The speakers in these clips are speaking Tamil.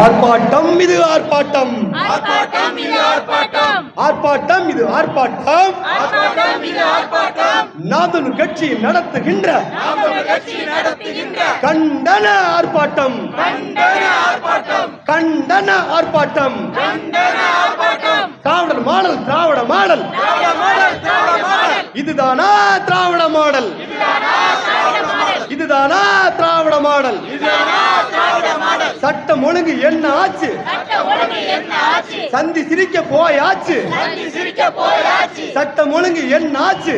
ஆர்ப்பாட்டம் இது ஆர்ப்பாட்டம். ஆர்ப்பாட்டம் இது ஆர்ப்பாட்டம். ஆர்ப்பாட்டம் இது ஆர்ப்பாட்டம். ஆர்ப்பாட்டம் இது ஆர்ப்பாட்டம். நாதன் கட்சி நடத்துகின்ற தமிழர் கட்சி நடத்துகின்ற கண்டன ஆர்ப்பாட்டம். கண்டன ஆர்ப்பாட்டம். கண்டன ஆர்ப்பாட்டம். கண்டன ஆர்ப்பாட்டம். Dravidar model Dravida model. Dravida model Dravida model. இதுதானா திராவிட மாடல்? இதுதானா திராவிட மாடல். இதுதானா திராவிட மாடல்? சட்டம் ஒழுங்கு என்ன ஆச்சு? சந்தி சிரிக்க போயாச்சு? சட்டம் ஒழுங்கு என்ன ஆச்சு?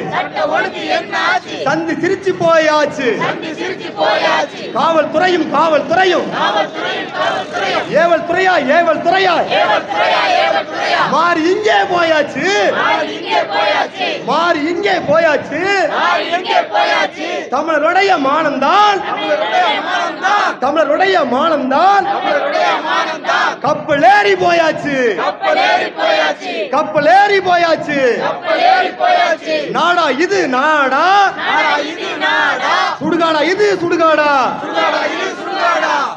சந்தி சிரிச்சு போயாச்சு. காவல்துறையும் காவல்துறையும். ஏவல் துறையா ஏவல் துறையா மாறி இங்கே போயாச்சு. மாறி இங்கே போயாச்சு. தமிழருடைய மானந்தான் தமிழருடைய மானம்தான். கப்பல் ஏறி போயாச்சு. கப்பல் ஏறி போயாச்சு. நாடா இது நாடா. சுடுகாடா இது சுடுகாடா.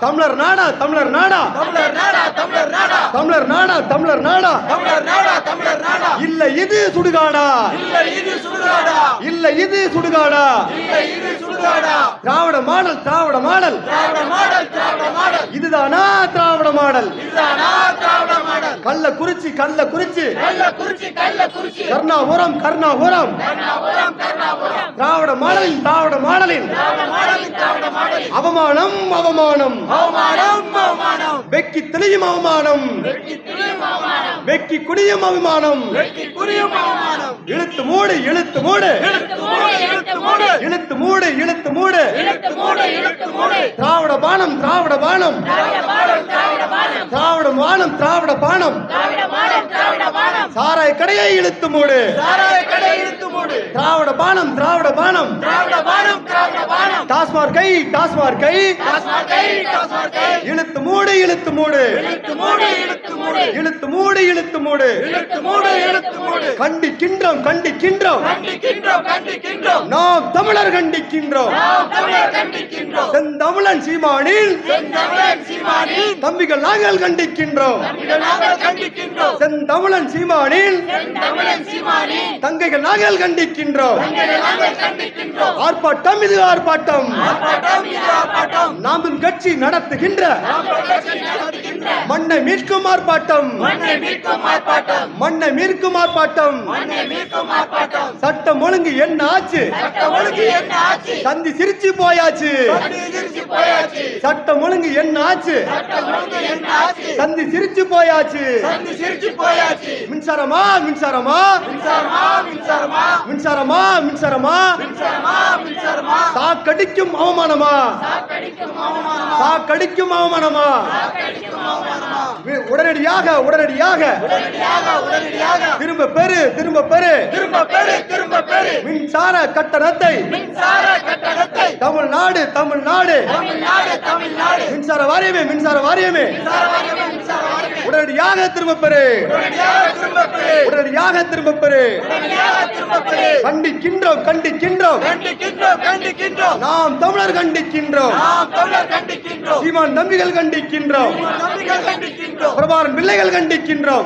தமிழர் நாடா தமிழர் நாடா. தமிழர் நாடா தமிழர் நாடா. தமிழர் நாடா தமிழர் நாடா. தமிழர் நாடா தமிழர் நாடா. இல்ல இது சுடுகாடா. இல்ல இது சுடுகாடா. இல்ல இது சுடுகாடா. இல்ல இது சுடுகாடா. Dravida model Dravida model. Dravida model Dravida model. இதுதானா திராவிட மாடல்? இதுதானா திராவிட மாடல். கள்ளக்குறிச்சி கள்ளக்குறிச்சி கள்ளக்குறிச்சி கள்ளக்குறிச்சி கர்ணாபுரம் கர்ணாபுரம் கர்ணாபுரம். கர்ணாபுரம். திராவிட மாடலின் திராவிட மாடலின் அவமானம் அவமானம். அவமானம் வெக்கி தெளியும் அவமானம். வெக்கி குடியும் அவமானம். இழுத்து மூடு இழுத்து மூடு. இழுத்து மூடு இழுத்து மூடு. திராவிட பானம் திராவிட பானம். திராவிட பானம் திராவிட பானம். சாராய கடையை இழுத்து மூடு. சாராய கடை இழுத்து மூடு. திராவிட பானம் திராவிட பானம். திராவிட மானம் திராவிட மானம் டாஸ்மார் கை டாஸ்மார் கை. டாஸ்மாக் கை டாஸ்மாக் கை. இழுத்து மூடு இழுத்து மூடு. இழுத்து மூடு இழுத்து மூடு. இழுத்து மூடு இழுத்து மூடு. இழுத்து மூடு இழுத்து மூடு. கண்டிக்கின்றோம் கண்டிக்கின்றோம். கண்டிக்கின்றோம் கண்டிக்கின்றோம். நாம் தமிழர் கண்டிக்கின்றோம். நாம் தமிழர் கண்டிக்கின்றோம். தமிழன் சீமானில் தம்பிகள் நாங்கள் கண்டிக்கின்றோம். செந்தமிழன் சீமானில் தங்கைகள் நாங்கள் கண்டிக்கின்றோம். ஆர்ப்பாட்டம் இது ஆர்ப்பாட்டம். நாமும் கட்சி நடத்துகின்ற மண்ணை மீட்கும் ஆர்ப்பாட்டம். மண்ணை மீட்கும் ஆர்ப்பாட்டம். சட்டம் ஒழுங்கு என்ன ஆச்சு? தந்தி சிரிச்சு போயாச்சு. சட்டம் ஒழுங்கு என்ன ஆச்சு? சந்தி சிரிச்சு போயாச்சு. மின்சாரமா? மின்சாரமா? மின்சாரமா? மின்சாரமா? மின்சாரமா? மின்சாரமா? சாக்கடிக்கும் அவமானமா? சா கடிக்கும் அவமானமா? உடனடியாக உடனடியாக. திரும்ப பெரு திரும்ப பெரு திரும்ப பெரு திரும்ப பெரு மின்சார கட்டணத்தை. மின்சார கட்டணத்தை. தமிழ்நாடு தமிழ்நாடு. தமிழ்நாடு தமிழ்நாடு. மின்சார வாரியமே மின்சார வாரியமே. உடனடியாக திரும்ப பெரு உடனடியாக திரும்ப பெரு கண்டிக்கின்றோம் கண்டிக்கின்றோம். கண்டிக்கின்றோம் கண்டிக்கின்றோம். நாம் தமிழர் கண்டிக்கின்றோம். நாம் தமிழர் கண்டிக்கின்றோம். சீமான் தம்பிகள் கண்டிக்கின்றோம். நம்பிகள் கண்டிக்கின்றோம். பிரபாரன் பிள்ளைகள் கண்டிக்கின்றோம்.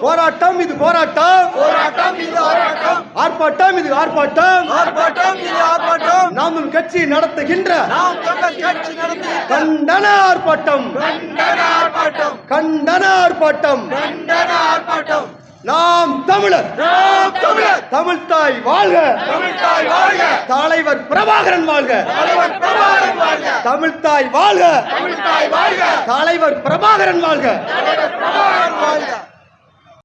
போராட்டம் இது போராட்டம். போராட்டம் இது போராட்டம். ஆர்ப்பாட்டம் இது ஆர்ப்பாட்டம். ஆர்ப்பாட்டம் இது ஆர்ப்பாட்டம். நாம் கட்சி நடத்துகின்ற நாம் தமிழர் கட்சி நடத்துகின்ற கண்டன ஆர்ப்பாட்டம். கண்டன ஆர்ப்பாட்டம். கண்டன ஆர்ப்பாட்டம். கண்டன ஆர்ப்பாட்டம். நாம் தமிழர். நாம் தமிழர். தமிழ்தாய் வாழ்க. தமிழ்தாய் வாழ்க. தலைவர் பிரபாகரன் வாழ்க. தலைவர் பிரபாகரன் வாழ்க. தமிழ்தாய் வாழ்க. தமிழ்தாய் வாழ்க. தலைவர் பிரபாகரன் வாழ்க. தலைவர் பிரபாகரன் வாழ்க.